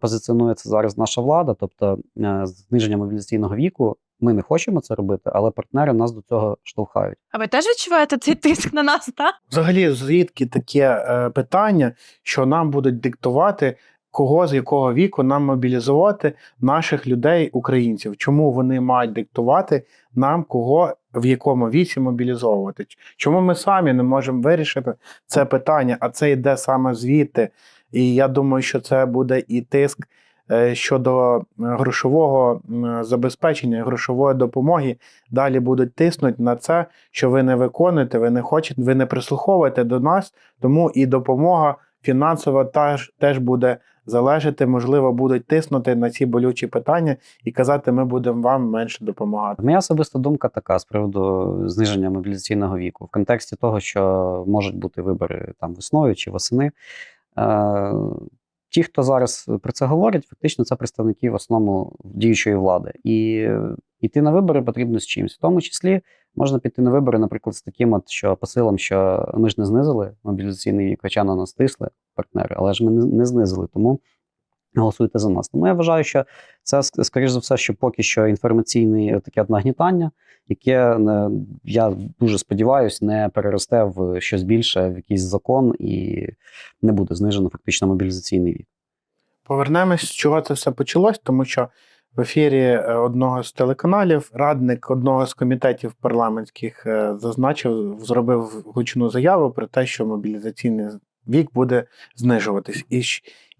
позиціонується зараз наша влада, тобто е, зниження мобілізаційного віку, ми не хочемо це робити, але партнери нас до цього штовхають. А ви теж відчуваєте цей тиск на нас, так? Взагалі, звідки таке е, питання, що нам будуть диктувати, кого з якого віку нам мобілізувати наших людей, українців? Чому вони мають диктувати нам, кого в якому віці мобілізовувати? Чому ми самі не можемо вирішити це питання? А це йде саме звідти. І я думаю, що це буде і тиск е, щодо е, грошового забезпечення, грошової допомоги. Далі будуть тиснути на це, що ви не виконуєте, ви не хочете, ви не прислуховуєте до нас, тому і допомога фінансова теж, теж буде залежати, можливо, будуть тиснути на ці болючі питання і казати, ми будемо вам менше допомагати. Моя особиста думка така з приводу зниження мобілізаційного віку в контексті того, що можуть бути вибори там весною чи восени. Е, ті, хто зараз про це говорять, фактично це представники в основному діючої влади. І йти на вибори потрібно з чимось. В тому числі можна піти на вибори, наприклад, з таким, от, що посилом, що ми ж не знизили мобілізаційний вік, хоча на нас тисли партнери, але ж ми не знизили. Тому голосуйте за нас. Тому я вважаю, що це скоріш за все, що поки що інформаційне таке нагнітання, яке я дуже сподіваюся, не переросте в щось більше, в якийсь закон і не буде знижено фактично мобілізаційний вік. Повернемось, з чого це все почалось, тому що в ефірі е, одного з телеканалів радник одного з комітетів парламентських е, зазначив, зробив гучну заяву про те, що мобілізаційний вік буде знижуватись. І,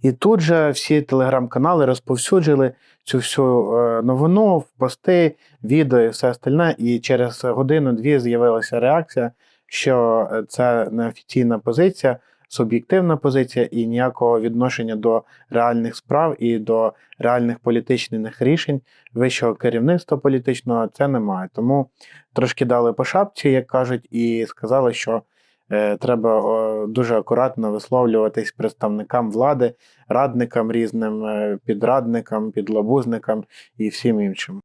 і тут же всі телеграм-канали розповсюджили цю всю е, новину в пости, відео і все остальне. І через годину-дві з'явилася реакція, що е, це неофіційна позиція, суб'єктивна позиція і ніякого відношення до реальних справ і до реальних політичних рішень вищого керівництва політичного це немає. Тому трошки дали по шапці, як кажуть, і сказали, що треба дуже акуратно висловлюватись представникам влади, радникам різним, е, підрадникам, підлабузникам і всім іншим.